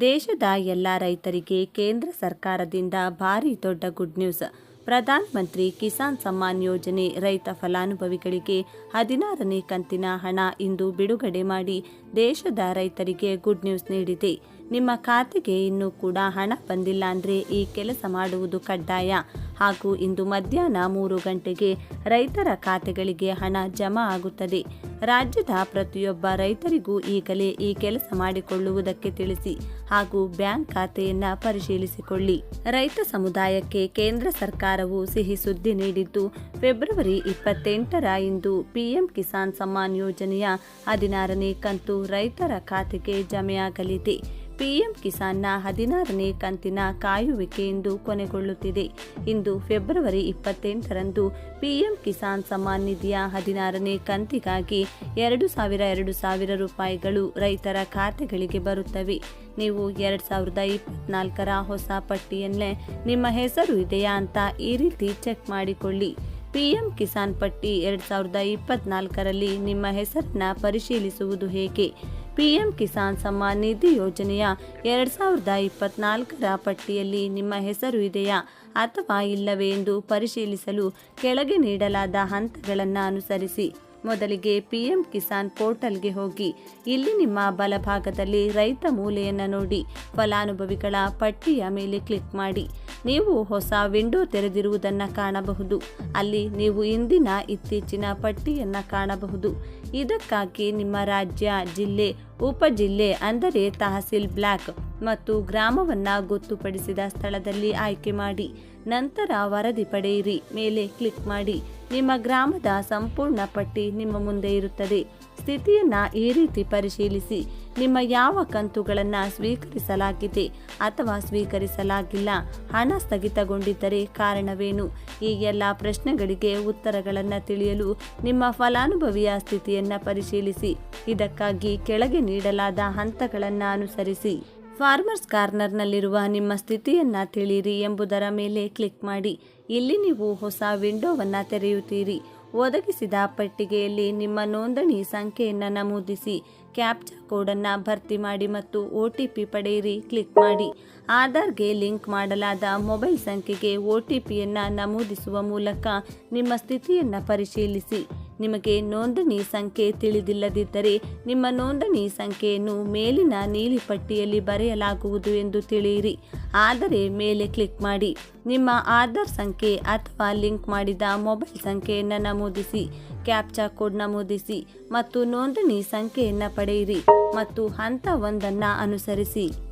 ದೇಶದ ಎಲ್ಲ ರೈತರಿಗೆ ಕೇಂದ್ರ ಸರ್ಕಾರದಿಂದ ಭಾರಿ ದೊಡ್ಡ ಗುಡ್ ನ್ಯೂಸ್ ಪ್ರಧಾನ ಮಂತ್ರಿ ಕಿಸಾನ್ ಸಮ್ಮಾನ್ ಯೋಜನೆ ರೈತ ಫಲಾನುಭವಿಗಳಿಗೆ ಹದಿನಾರನೇ ಕಂತಿನ ಹಣ ಇಂದು ಬಿಡುಗಡೆ ಮಾಡಿ ದೇಶದ ರೈತರಿಗೆ ಗುಡ್ ನ್ಯೂಸ್ ನೀಡಿದೆ. ನಿಮ್ಮ ಖಾತೆಗೆ ಇನ್ನೂ ಕೂಡ ಹಣ ಬಂದಿಲ್ಲ ಅಂದರೆ ಈ ಕೆಲಸ ಮಾಡುವುದು ಕಡ್ಡಾಯ. ಹಾಗೂ ಇಂದು ಮಧ್ಯಾಹ್ನ ಮೂರು ಗಂಟೆಗೆ ರೈತರ ಖಾತೆಗಳಿಗೆ ಹಣ ಜಮಾ ಆಗುತ್ತದೆ. ರಾಜ್ಯದ ಪ್ರತಿಯೊಬ್ಬ ರೈತರಿಗೂ ಈಗಲೇ ಈ ಕೆಲಸ ಮಾಡಿಕೊಳ್ಳುವುದಕ್ಕೆ ತಿಳಿಸಿ ಹಾಗೂ ಬ್ಯಾಂಕ್ ಖಾತೆಯನ್ನು ಪರಿಶೀಲಿಸಿಕೊಳ್ಳಿ. ರೈತ ಸಮುದಾಯಕ್ಕೆ ಕೇಂದ್ರ ಸರ್ಕಾರವು ಸಿಹಿ ಸುದ್ದಿ ನೀಡಿದ್ದು, ಫೆಬ್ರವರಿ ಇಪ್ಪತ್ತೆಂಟರ ಇಂದು ಪಿಎಂ ಕಿಸಾನ್ ಸಮ್ಮಾನ್ ಯೋಜನೆಯ ಹದಿನಾರನೇ ಕಂತು ರೈತರ ಖಾತೆಗೆ ಜಮೆಯಾಗಲಿದೆ. ಪಿಎಂ ಕಿಸಾನ್ನ ಹದಿನಾರನೇ ಕಂತಿನ ಕಾಯುವಿಕೆ ಇಂದು ಕೊನೆಗೊಳ್ಳುತ್ತಿದೆ. ಇಂದು ಫೆಬ್ರವರಿ ಇಪ್ಪತ್ತೆಂಟರಂದು ಪಿಎಂ ಕಿಸಾನ್ ಸಮ್ಮಾನ್ ನಿಧಿಯ ಹದಿನಾರನೇ ಕಂತಿಗಾಗಿ ಎರಡು ಸಾವಿರ ಎರಡು ಸಾವಿರ ರೂಪಾಯಿಗಳು ರೈತರ ಖಾತೆಗಳಿಗೆ ಬರುತ್ತವೆ. ನೀವು ಎರಡು ಸಾವಿರದ ಇಪ್ಪತ್ನಾಲ್ಕರ ಹೊಸ ಪಟ್ಟಿಯನ್ನೇ ನಿಮ್ಮ ಹೆಸರು ಇದೆಯಾ ಅಂತ ಈ ರೀತಿ ಚೆಕ್ ಮಾಡಿಕೊಳ್ಳಿ. ಪಿಎಂ ಕಿಸಾನ್ ಪಟ್ಟಿ ಎರಡು ಸಾವಿರದ ಇಪ್ಪತ್ನಾಲ್ಕರಲ್ಲಿ ನಿಮ್ಮ ಹೆಸರನ್ನ ಪರಿಶೀಲಿಸುವುದು ಹೇಗೆ? ಪಿಎಂ ಕಿಸಾನ್ ಸಮ್ಮಾನ್ ನಿಧಿ ಯೋಜನೆಯ ಎರಡು ಸಾವಿರದ ಇಪ್ಪತ್ನಾಲ್ಕರ ಪಟ್ಟಿಯಲ್ಲಿ ನಿಮ್ಮ ಹೆಸರು ಇದೆಯಾ ಅಥವಾ ಇಲ್ಲವೇ ಎಂದು ಪರಿಶೀಲಿಸಲು ಕೆಳಗೆ ನೀಡಲಾದ ಹಂತಗಳನ್ನು ಅನುಸರಿಸಿ. ಮೊದಲಿಗೆ ಪಿಎಂ ಕಿಸಾನ್ ಪೋರ್ಟಲ್ಗೆ ಹೋಗಿ ಇಲ್ಲಿ ನಿಮ್ಮ ಬಲಭಾಗದಲ್ಲಿ ರೈತ ಮೂಲೆಯನ್ನು ನೋಡಿ ಫಲಾನುಭವಿಗಳ ಪಟ್ಟಿಯ ಮೇಲೆ ಕ್ಲಿಕ್ ಮಾಡಿ. ನೀವು ಹೊಸ ವಿಂಡೋ ತೆರೆದಿರುವುದನ್ನು ಕಾಣಬಹುದು. ಅಲ್ಲಿ ನೀವು ಇಂದಿನ ಇತ್ತೀಚಿನ ಪಟ್ಟಿಯನ್ನು ಕಾಣಬಹುದು. ಇದಕ್ಕಾಗಿ ನಿಮ್ಮ ರಾಜ್ಯ, ಜಿಲ್ಲೆ, ಉಪಜಿಲ್ಲೆ ಅಂದರೆ ತಹಸೀಲ್ ಬ್ಲಾಕ್ ಮತ್ತು ಗ್ರಾಮವನ್ನು ಗೊತ್ತುಪಡಿಸಿದ ಸ್ಥಳದಲ್ಲಿ ಆಯ್ಕೆ ಮಾಡಿ, ನಂತರ ವರದಿ ಪಡೆಯಿರಿ. ಮೇಲೆ ಕ್ಲಿಕ್ ಮಾಡಿ, ನಿಮ್ಮ ಗ್ರಾಮದ ಸಂಪೂರ್ಣ ಪಟ್ಟಿ ನಿಮ್ಮ ಮುಂದೆ ಇರುತ್ತದೆ. ಸ್ಥಿತಿಯನ್ನು ಈ ರೀತಿ ಪರಿಶೀಲಿಸಿ, ನಿಮ್ಮ ಯಾವ ಕಂತುಗಳನ್ನು ಸ್ವೀಕರಿಸಲಾಗಿದೆ ಅಥವಾ ಸ್ವೀಕರಿಸಲಾಗಿಲ್ಲ, ಹಣ ಸ್ಥಗಿತಗೊಂಡಿದ್ದರೆ ಕಾರಣವೇನು? ಈ ಎಲ್ಲ ಪ್ರಶ್ನೆಗಳಿಗೆ ಉತ್ತರಗಳನ್ನು ತಿಳಿಯಲು ನಿಮ್ಮ ಫಲಾನುಭವಿಯ ಸ್ಥಿತಿಯನ್ನು ಪರಿಶೀಲಿಸಿ, ಇದಕ್ಕಾಗಿ ಕೆಳಗೆ ನೀಡಲಾದ ಹಂತಗಳನ್ನು ಅನುಸರಿಸಿ. ಫಾರ್ಮರ್ಸ್ ಕಾರ್ನರ್ನಲ್ಲಿರುವ ನಿಮ್ಮ ಸ್ಥಿತಿಯನ್ನು ತಿಳಿಯಿರಿ ಎಂಬುದರ ಮೇಲೆ ಕ್ಲಿಕ್ ಮಾಡಿ. ಇಲ್ಲಿ ನೀವು ಹೊಸ ವಿಂಡೋವನ್ನು ತೆರೆಯುತ್ತೀರಿ. ಒದಗಿಸಿದ ಪಟ್ಟಿಗೆಯಲ್ಲಿ ನಿಮ್ಮ ನೋಂದಣಿ ಸಂಖ್ಯೆಯನ್ನು ನಮೂದಿಸಿ. ಕ್ಯಾಪ್ಚಾ ಕೋಡನ್ನು ಭರ್ತಿ ಮಾಡಿ ಮತ್ತು ಒ ಟಿ ಪಿ ಪಡೆಯಿರಿ. ಕ್ಲಿಕ್ ಮಾಡಿ. ಆಧಾರ್ಗೆ ಲಿಂಕ್ ಮಾಡಲಾದ ಮೊಬೈಲ್ ಸಂಖ್ಯೆಗೆ ಒ ಟಿ ಪಿಯನ್ನು ನಮೂದಿಸುವ ಮೂಲಕ ನಿಮ್ಮ ಸ್ಥಿತಿಯನ್ನು ಪರಿಶೀಲಿಸಿ. ನಿಮಗೆ ನೋಂದಣಿ ಸಂಖ್ಯೆ ತಿಳಿದಿಲ್ಲದಿದ್ದರೆ ನಿಮ್ಮ ನೋಂದಣಿ ಸಂಖ್ಯೆಯನ್ನು ಮೇಲಿನ ನೀಲಿ ಪಟ್ಟಿಯಲ್ಲಿ ಬರೆಯಲಾಗುವುದು ಎಂದು ತಿಳಿಯಿರಿ. ಆದರೆ ಮೇಲೆ ಕ್ಲಿಕ್ ಮಾಡಿ. ನಿಮ್ಮ ಆಧಾರ್ ಸಂಖ್ಯೆ ಅಥವಾ ಲಿಂಕ್ ಮಾಡಿದ ಮೊಬೈಲ್ ಸಂಖ್ಯೆಯನ್ನು ನಮೂದಿಸಿ. ಕ್ಯಾಪ್ಚಾ ಕೋಡ್ ನಮೂದಿಸಿ ಮತ್ತು ನೋಂದಣಿ ಸಂಖ್ಯೆಯನ್ನು ಪಡೆಯಿರಿ ಮತ್ತು ಹಂತ ಒಂದನ್ನು ಅನುಸರಿಸಿ.